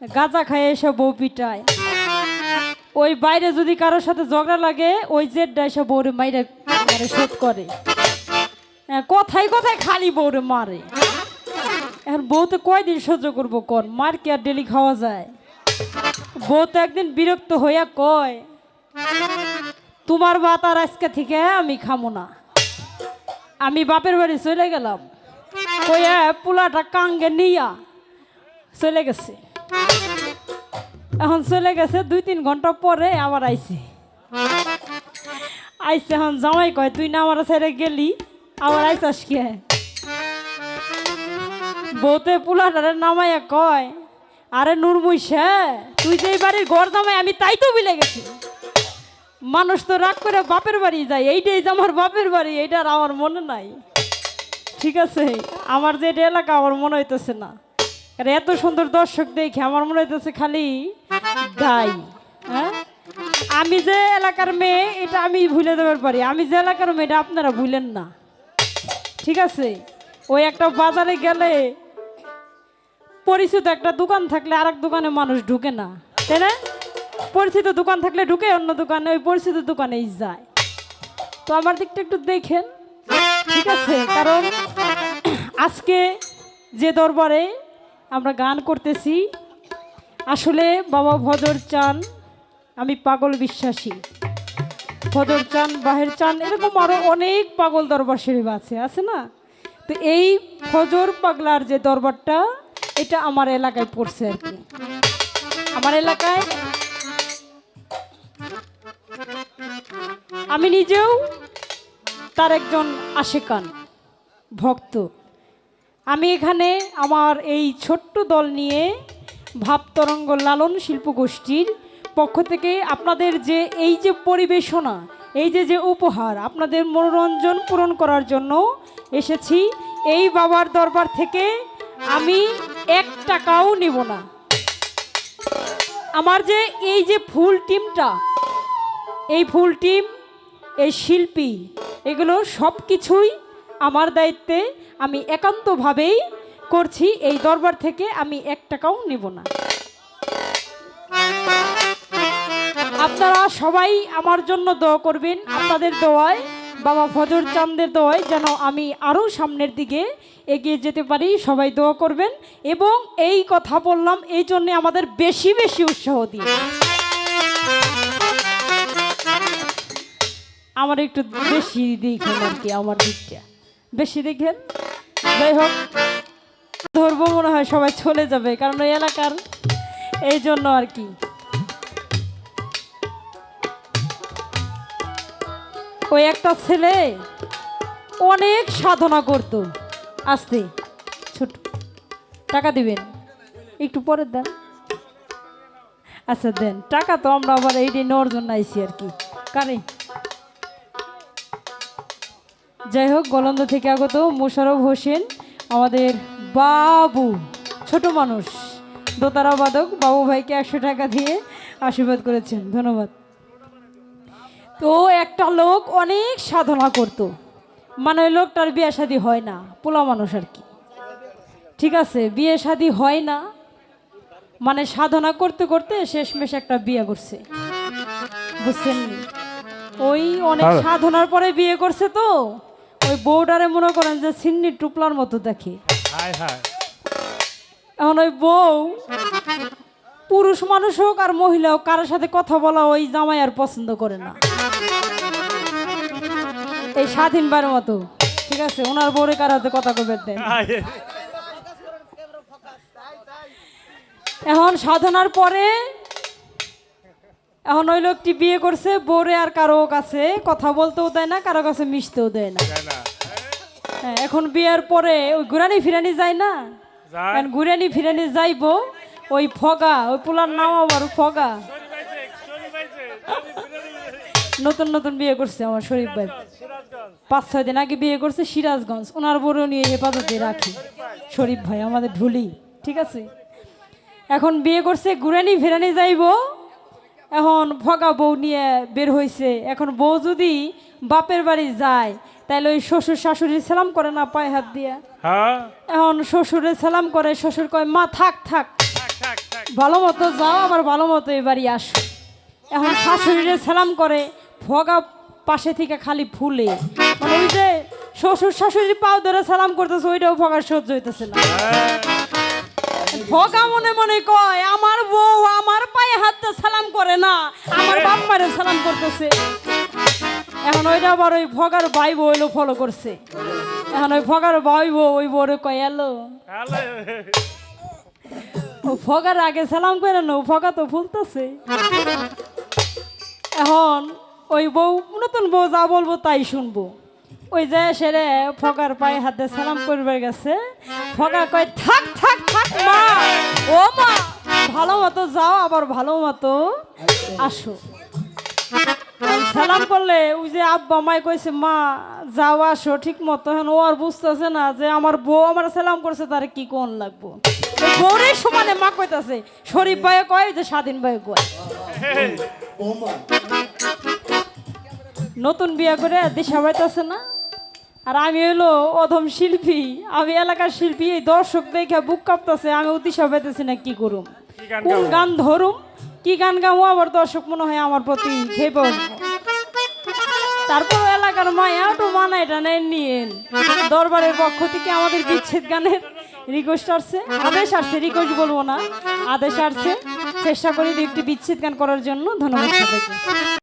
গাঁজা খায় এসে বউ পিটায়। ওই বাইরে যদি কারোর সাথে ঝগড়া লাগে ওই জেডটা এসে বউরে মাইরে মানে শোধ করে। হ্যাঁ, কথায় কথায় খালি বউরে মারে। এখন বউ তো কয়দিন সহ্য করব কর মার কি আর ডেলি খাওয়া যায়? বউ তো একদিন বিরক্ত হইয়া কয় তোমার ভাত আর আজকে থেকে আমি খামো না। আমি বাপের বাড়ি চলে গেলাম। কইয়া পোলাটা কাঙ্গে নিয়া চলে গেছে। এখন চলে গেছে দুই তিন ঘণ্টা পরে আবার আইছে। আইসে এখন জামাই কয়, তুই না আমার ছেড়ে গেলি, আবার আইসাস কে? বউতে পোলাটারে নামাইয়া কয়, আরে নুরমুইসে তুই যে বাড়ির ঘর জামাই, আমি তাই তো বিলে গেছি। মানুষ তো রাগ করে বাপের বাড়ি যায়, এইটাই যে আমার বাপের বাড়ি এইটার আমার মনে নাই। ঠিক আছে, আমার যে এটা এলাকা, আমার মনে হইতেছে না। আর এত সুন্দর দর্শক দেখে আমার মনে হইতেছে খালি গাই হ্যাঁ? আমি যে এলাকার মেয়ে, এটা আমি ভুলে দেবার পারি। আমি যে এলাকার মেয়ে, এটা আপনারা ভুলেন না। ঠিক আছে? ওই একটা বাজারে গেলে পরিচিত একটা দোকান থাকলে আরেক দোকানে মানুষ ঢুকে না। তাই না? পরিচিত দোকান থাকলে ঢুকে, অন্য দোকানে, ওই পরিচিত দোকানেই যায়। তো আমার দিকটা একটু দেখেন। ঠিক আছে? কারণ আজকে যে দরবারে আমরা গান করতেছি। আসলে বাবা ভজর চান, আমি পাগল বিশ্বাসী। ভজর চান, বাহের চান, এরকম আরও অনেক পাগল দরবার শরীফ আছে আছে না? তো এই ফজর পাগলার যে দরবারটা, এটা আমার এলাকায় পড়ছে আর কি। আমার এলাকায় আমি নিজেও তার একজন আশেকান, ভক্ত। আমি এখানে আমার এই ছোট্ট দল নিয়ে ভাবতরঙ্গ লালন শিল্প গোষ্ঠীর পক্ষ থেকে আপনাদের যে এই যে পরিবেশনা, এই যে যে উপহার, আপনাদের মনোরঞ্জন পূরণ করার জন্য এসেছি, এই বাবার দরবার থেকে আমি এক টাকাও নিব না। আমার যে এই যে ফুল টিমটা, এই ফুল টিম, এই শিল্পী, এগুলো সব কিছুই আমার দায়িত্বে আমি একান্তভাবেই করছি, এই দরবার থেকে আমি এক টাকাও নেব না। আপনারা সবাই আমার জন্য দোয়া করবেন, আপনাদের দোয়ায়, বাবা ফজর চান্দের দোয়ায় যেন আমি আরও সামনের দিকে এগিয়ে যেতে পারি, সবাই দোয়া করবেন। এবং এই কথা বললাম, এই জন্যে আমাদের বেশি বেশি উৎসাহ দিন। আমার একটু বেশি দেখেন আর কি, আমার দিকটা। বেশি দেখেন। যাই হোক, ধরবো মনে হয় সবাই চলে যাবে, কারণ ওই এলাকার এই জন্য আর কি। ওই একটা ছেলে অনেক সাধনা করত। আসতে, ছোট, টাকা দিবেন। একটু পরে দেন। আচ্ছা দেন। টাকা তো আমরা আবার এইটাই নেওয়ার জন্য আইছি আর কি। কারে যাই হোক গলন্দ থেকে আগত মোশারফ হোসেন আমাদের বাবু ছোট মানুষ দোতারা বাদক বাবু ভাইকে একশো টাকা দিয়ে আশীর্বাদ করেছেন। ধন্যবাদ। তো একটা লোক অনেক সাধনা করত। মানে ওই লোকটার বিয়ে শাদি হয় না পোলা মানুষ আর কি। ঠিক আছে বিয়ে শাদি হয় না। মানে সাধনা করতে করতে শেষমেশ একটা বিয়ে করছে। বুঝছেন ওই অনেক। সাধনার পরে বিয়ে করছে তো। ওই বউটারে মনে করেন যে সিন্নি টুপলার মতো দেখি। হায় হায়। এখন ওই বউ পুরুষ মানুষ হোক আর মহিলা হোক কারোর সাথে কথা বলা ওই জামাই আর পছন্দ করে না। এই স্বাধীনবার মতো। ঠিক আছে ওনার বউরে কার হাতে কথা কবে দেন? এখন সাধনার পরে এখন ওই লোকটি বিয়ে করছে বউরে আর কারও কাছে কথা বলতেও দেয় না কারও কাছে মিশতেও দেয় না। হ্যাঁ, এখন বিয়ের পরে ওই ঘুরানি ফিরানি যায় না? এখন ঘুরানি ফিরানি যাইবো ওই ফগা ওই পোলার নাম আবার ফগা। নতুন নতুন বিয়ে করছে আমার শরীফ ভাই। পাঁচ ছয় দিন আগে বিয়ে করছে সিরাজগঞ্জ ওনার বড় নিয়ে হেফাজতে রাখি। শরীফ ভাই আমাদের ঢুলি ঠিক আছে? এখন বিয়ে করছে ঘুরানি ফেরানি যাইবো এখন ভগা বউ নিয়ে বের হয়েছে এখন বউ যদি বাপের বাড়ি যায় তাহলে ওই শ্বশুর শাশুড়ি সালাম করে না পায়ে হাত দিয়ে? হ্যাঁ। এখন শ্বশুরে সালাম করে শ্বশুর কয় মা থাক থাক। ভালো মতো যাও আবার ভালো মতো এবারই আসো। এখন শাশুড়িরে সালাম করে ফগা পাশে থেকে খালি ফুলে। মানে ওই যে শ্বশুর শাশুড়ি পাও ধরে সালাম করতেছে ওইটাও ফগার সহ্য হইতেছে না। ফগা মনে মনে কয় আমার বউ আমার পায়ে হাতটা সালাম করে না আমার বাপ মারে সালাম করতেছে। এখন ওইটা আবার ওই ফগার ভাই বউ এলো ফলো করছে। এখন ওই ফগার ভাই বউ ওই বউরে কয় এলো ফগার আগে সালাম করে না ফগা তো ফুলতেছে এখন ওই বউ নতুন বউ যা বলব তাই শুনব। ওই যে সেরে ফগার পায়ে হাতে সালাম করবে গেছে ফগা কয় থাক থাক থাক মা। ও মা ভালো মতো যাও আবার ভালো মতো আসো। সালাম করলে ওই যে আব্বা মাই কইছে মা যাও আসো ঠিক মতো। এখন ও আর বুঝতেছে না যে আমার বউ আমার সালাম করছে তার কি কোন লাগবো? ওই বউরের সমানে মা কইতাছে শরীফ ভাইয়ে কয় যে স্বাধীন ভাইয়ে কয়। নতুন বিয়ে করে দিশা পাইতেছে না? আর আমি হলো অধম শিল্পী। আমি এলাকার শিল্পী এই দর্শক দেখে বুক কাঁপতেছে আমি দিশা পেতেছি না কি করুম। গান কোন গান ধরুম? কি গান গামো আবার দর্শক মনে হয় আমার প্রতি তারপর এলাকার মায়া তো মানায় টানায় নিয়েন দরবারের পক্ষ থেকে আমাদের বিচ্ছেদ গানের রিকোয়েস্ট আসছে। আদেশ আসছে রিকোয়েস্ট বলব না। আদেশ আসছে। চেষ্টা করি একটি বিচ্ছেদ গান করার জন্য। ধন্যবাদ সবাইকে।